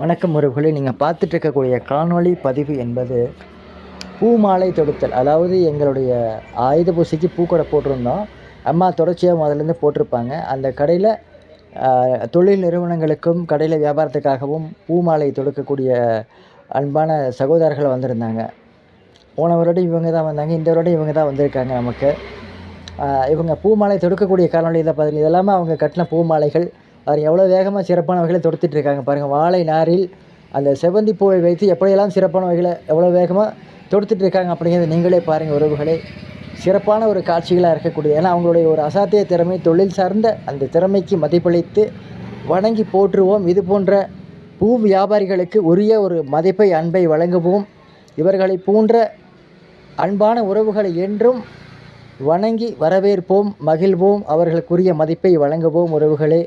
வணக்கம் உறவுகளே நீங்கள் பார்த்துட்டு இருக்கக்கூடிய காணொளி பதிவு என்பது பூ மாலை தொடுத்தல். அதாவது எங்களுடைய ஆயுத பூசைக்கு பூக்கடை போட்டிருந்தோம். அம்மா தொடர்ச்சியாக முதலேருந்து போட்டிருப்பாங்க. அந்த கடையில் தொழில் நிறுவனங்களுக்கும் கடையில் வியாபாரத்துக்காகவும் பூ மாலை தொடுக்கக்கூடிய அன்பான சகோதரர்கள் வந்திருந்தாங்க. போன வருடம் இவங்க தான் வந்தாங்க. இந்த வருடம் இவங்க தான் வந்திருக்காங்க நமக்கு. இவங்க பூ மாலை தொடுக்கக்கூடிய காணொளி இதை பார்த்தீங்க இதெல்லாமே அவங்க கட்டின பூ மாலைகள் அவர் எவ்வளோ வேகமாக சிறப்பான வகையில் தொடுத்துட்டு இருக்காங்க பாருங்கள் வாழை நாரில் அந்த செவந்தி பூவை வைத்து எப்படியெல்லாம் சிறப்பான வகையில் எவ்வளோ வேகமாக தொடுத்துட்டு இருக்காங்க அப்படிங்கிறத நீங்களே பாருங்கள் உறவுகளே. சிறப்பான ஒரு காட்சிகளாக இருக்கக்கூடிய ஏன்னா அவங்களுடைய ஒரு அசாத்திய திறமை தொழில் சார்ந்த அந்த திறமைக்கு மதிப்பளித்து வணங்கி போற்றுவோம். இது போன்ற பூ வியாபாரிகளுக்கு உரிய ஒரு மதிப்பை அன்பை வழங்குவோம். இவர்களை போன்ற அன்பான உறவுகளை என்றும் வணங்கி வரவேற்போம் மகிழ்வோம். அவர்களுக்குரிய மதிப்பை வழங்குவோம் உறவுகளே.